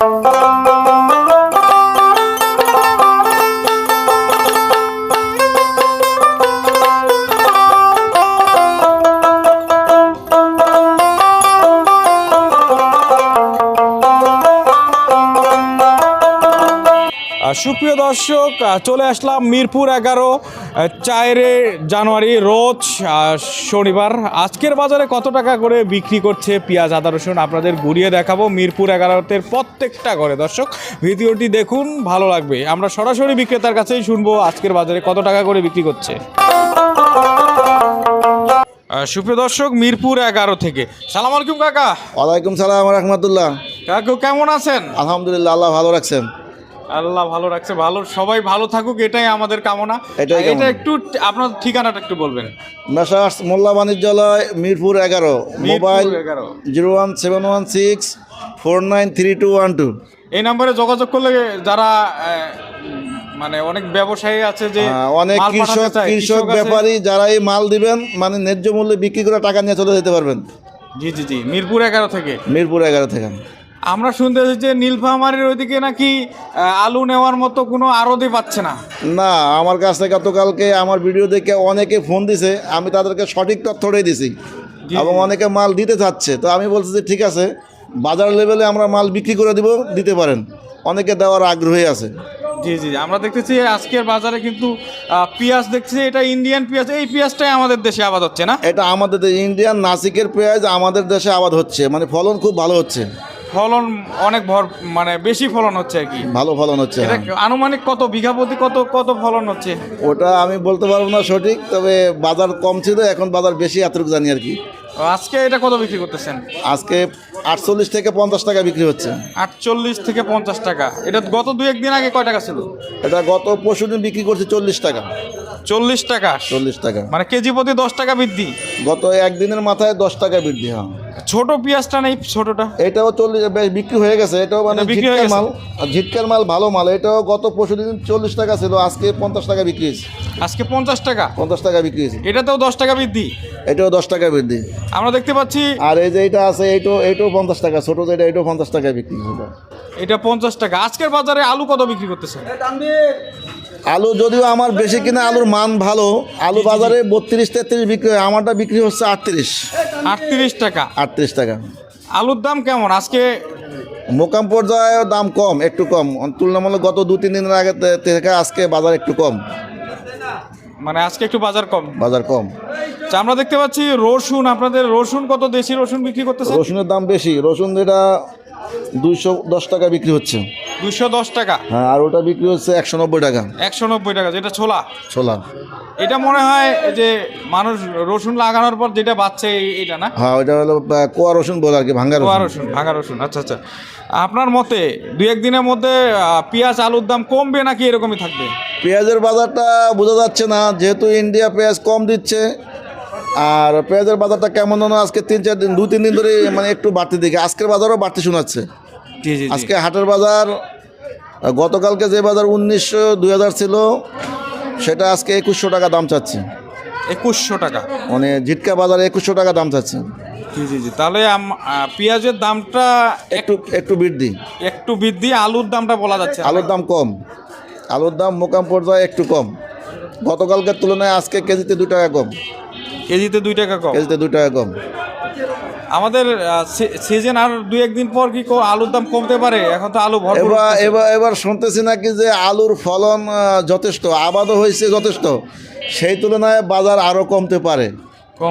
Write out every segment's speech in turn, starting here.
Música সুপ্রিয় দর্শক চলে আসলাম মিরপুর এগারো চারে জানুয়ারি রোজ শনিবার। আজকের বাজারে কত টাকা করে বিক্রি করছে পেঁয়াজ আদা রসুন? আপনাদের ঘুরিয়ে দেখাবো মিরপুর এগারোতে প্রত্যেকটা করে দর্শক ভিডিওটি দেখুন ভালো লাগবে। আমরা সরাসরি বিক্রেতার কাছেই শুনব আজকের বাজারে কত টাকা করে বিক্রি করছে। সুপ্রিয় দর্শক মিরপুর এগারো থেকে। সালাম আলাইকুম কাকা। ওয়ালাইকুম সালাম রহমতুল্লাহ। কাকু কেমন আছেন? আলহামদুলিল্লাহ আল্লাহ ভালো রাখছেন। আল্লাহ ভালো রাখছে ভালো সবাই ভালো থাকুক এটাই আমাদের কামনা। এটা একটু আপনার ঠিকানাটা একটু বলবেন। মেসার্স মোল্লা বাণিজ্যালয় মিরপুর এগারো। মোবাইল এগারো। Zero one seven one six four nine three two one two. এই নাম্বারে যোগাযোগ করলে যারা মানে অনেক ব্যবসায়ী আছে যে অনেক কৃষক কৃষক ব্যাপারী যারা এই মাল দিবেন মানে ন্যায্য মূল্যে বিক্রি করে টাকা নিয়ে চলে যেতে পারবেন। জি জি জি মিরপুর এগারো থেকে। মিরপুর এগারো থেকে। আমরা শুনতে পাচ্ছি যে নীলফামারীর ওইদিকে নাকি আলু নেওয়ার মতো কোনো আরদই পাচ্ছে না। না আমার কাছ থেকে গতকালকে আমার ভিডিও দেখে অনেকে ফোন দিছে আমি তাদেরকে সঠিক তথ্যটাই দিছি এবং অনেকে মাল দিতে চাচ্ছে। তো আমি বলছি যে ঠিক আছে বাজার লেভেলে আমরা মাল বিক্রি করে দিব দিতে পারেন। অনেকে দেওয়ার আগ্রহী আছে। জি জি আমরা দেখতেছি আজকের বাজারে কিন্তু পেঁয়াজ দেখছি এটা ইন্ডিয়ান পেঁয়াজ এই পেঁয়াজটাই আমাদের দেশে আবাদ হচ্ছে না? এটা আমাদের ইন্ডিয়ান নাসিকের পেঁয়াজ আমাদের দেশে আবাদ হচ্ছে মানে ফলন খুব ভালো হচ্ছে। ফলন অনেক ভর মানে বেশি ফলন হচ্ছে আর কি। ভালো ফলন হচ্ছে এটা হ্যাঁ। আনুমানিক কত বিঘা প্রতি কত কত ফলন হচ্ছে? ওটা আমি বলতে পারব না সঠিক তবে বাজার কম ছিল এখন বাজার বেশি এতটুকু জানি আর কি। আজকে এটা কত বিক্রি করতেছেন? আজকে আটচল্লিশ থেকে পঞ্চাশ টাকা বিক্রি হচ্ছে। আটচল্লিশ থেকে পঞ্চাশ টাকা। এটা গত দু একদিন আগে কয় টাকা ছিল? এটা গত পরশু দিন বিক্রি করছে চল্লিশ টাকা। চল্লিশ টাকা। চল্লিশ টাকা। মানে কেজি প্রতি দশ টাকা বৃদ্ধি? গত একদিনের মাথায় দশ টাকা বৃদ্ধি হ্যাঁ। ছোট পেঁয়াজটা নেই ছোটটা। এটাও চল্লিশ বেশ বিক্রি হয়ে গেছে এটাও মানে বিক্রি হয়ে? মাল আর ঝিটকার মাল ভালো মাল এটাও গত পরশু দিন চল্লিশ টাকা ছিল আজকে পঞ্চাশ টাকা বিক্রি হয়েছে। আজকে পঞ্চাশ টাকা? পঞ্চাশ টাকা বিক্রি হয়েছে। এটাতেও দশ টাকা বৃদ্ধি? এটাও দশ টাকা বৃদ্ধি। আমরা দেখতে পাচ্ছি আর এই যে এটা আছে এইটাও এইটাও পঞ্চাশ টাকা ছোট যেটা এটাও পঞ্চাশ টাকা বিক্রি হয়েছে এটা পঞ্চাশ টাকা। আজকের বাজারে আলু কত বিক্রি করতেছেন? আলু যদিও আমার বেশি কিনা আলুর মান ভালো আলু বাজারে বত্রিশ তেত্রিশ বিক্রি হয় আমারটা বিক্রি হচ্ছে আটত্রিশ। আটত্রিশ টাকা। আটত্রিশ টাকা। আলুর দাম কেমন? আজকে মোকাম পর্যায়ে দাম কম একটু কম। তুলনামূলক গত দু তিন দিনের আগে থেকে আজকে বাজার একটু কম। মানে আজকে একটু বাজার কম। বাজার কম। আচ্ছা, আমরা দেখতে পাচ্ছি রসুন। আপনাদের রসুন কত? দেশি রসুন বিক্রি করতেছে রসুনের দাম বেশি রসুন যেটা দুইশো দশ টাকা বিক্রি হচ্ছে। দুশো দশ টাকা। হ্যাঁ আর ওটা বিক্রি হচ্ছে একশো নব্বই টাকা। একশো নব্বই টাকা যেটা ছোলা। ছোলা। এটা মনে হয় যে মানুষ রসুন লাগানোর পর যেটা বাচ্চা এটা না? হ্যাঁ ওটা হলো কোয়া রসুন বলে আর কি ভাঙ্গা কোয়া রসুন রসুন ভাঙা রসুন আচ্ছা আচ্ছা। আপনার মতে দুই একদিনের মধ্যে পেঁয়াজ আলুর দাম কমবে নাকি এরকমই থাকবে? পেঁয়াজের বাজারটা বোঝা যাচ্ছে না যেহেতু ইন্ডিয়া পেঁয়াজ কম দিচ্ছে আর পেঁয়াজের বাজারটা কেমন আজকে তিন চার দিন দু তিন দিন ধরে মানে একটু বাড়তি দিকে আজকের বাজারও বাড়তি শোনাচ্ছে। আজকে হাটের বাজার গতকালকে যে বাজার উনিশশো দুই হাজার ছিল সেটা আজকে একুশশো টাকা দাম চাচ্ছে। একুশশো টাকা। মানে ঝিটকা বাজারে একুশশো টাকা দাম চাচ্ছে। জি জি জি। তাহলে পেঁয়াজের দামটা একটু একটু বৃদ্ধি। একটু বৃদ্ধি আলুর দামটা বলা যাচ্ছে আলুর দাম কম। আলুর দাম মোকাম পর্যায়ে একটু কম। গতকালকের তুলনায় আজকে কেজিতে দু টাকা কম। কেজিতে দুই টাকা কম। কেজিতে দু টাকা কম। আমাদের সিজন আর দুই একদিন পর কি কো- আলুর দাম কমতে পারে? এখন তো আলু এবার এবার এবার শুনতেছি নাকি যে আলুর ফলন যথেষ্ট আবাদও হয়েছে যথেষ্ট। সেই তুলনায় বাজার আরও কমতে পারে।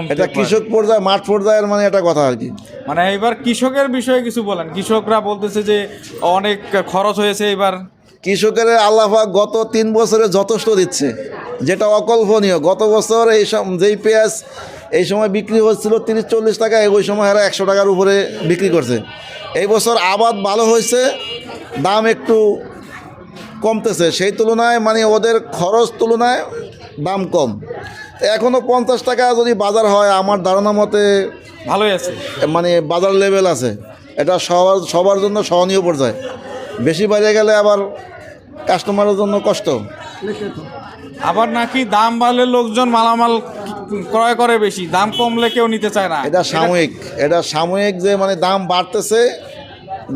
এটা কৃষক পর্যায়ে মাঠ পর্যায়ের মানে এটা কথা আর কি। মানে এবার কৃষকের বিষয়ে কিছু বলেন। কৃষকরা বলতেছে যে অনেক খরচ হয়েছে এবার কৃষকের আল্লাহাক গত তিন বছরে যথেষ্ট দিচ্ছে। যেটা অকল্পনীয়। গত বছর এই যেই পেঁয়াজ এই সময় বিক্রি হচ্ছিল তিরিশ চল্লিশ টাকা ওই সময় এরা একশো টাকার উপরে বিক্রি করছে। এই বছর আবাদ ভালো হয়েছে দাম একটু কমতেছে। সেই তুলনায় মানে ওদের খরচ তুলনায় দাম কম। এখনও পঞ্চাশ টাকা যদি বাজার হয় আমার ধারণা মতে ভালোই আছে। মানে বাজার লেভেল আছে। এটা সবার সবার জন্য সহনীয় পর্যায়ে। বেশি বাইরে গেলে আবার কাস্টমারের জন্য কষ্ট। আবার নাকি দাম বাড়লে লোকজন মালামাল ক্রয় করে বেশি দাম কমলে কেউ নিতে চায় না। এটা সাময়িক এটা সাময়িক যে মানে দাম বাড়তেছে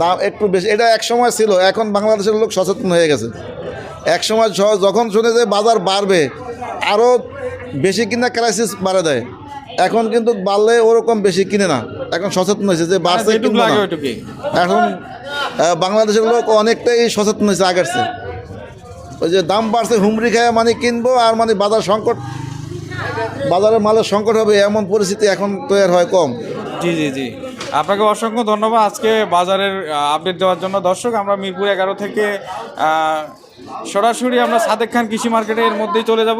দাম একটু বেশি এটা এক সময় ছিল এখন বাংলাদেশের লোক সচেতন হয়ে গেছে। এক সময় যখন শুনে যে বাজার বাড়বে আরও বেশি কিনা ক্রাইসিস বাড়ে দেয়। এখন কিন্তু বাড়লে ওরকম বেশি কিনে না। এখন সচেতন হয়েছে যে বাড়ছে যেটুকু কিনবো লাগে না। ওইটুকুই। এখন বাংলাদেশের লোক অনেকটাই সচেতন হয়েছে আগের চেয়ে। ওই যে দাম বাড়ছে, হুমড়ি খায় মানে কিনবো আর মানে বাজার সংকট বাজারে মালের সংকট হবে, এমন পরিস্থিতি এখন তৈরি হয় কম। জি জি জি। আপনাকে অসংখ্য ধন্যবাদ আজকে বাজারের আপডেট দেওয়ার জন্য। দর্শক, আমরা মিরপুর এগারো থেকে সরাসরি আমরা সাদেক খান কৃষি মার্কেটের মধ্যেই চলে যাব।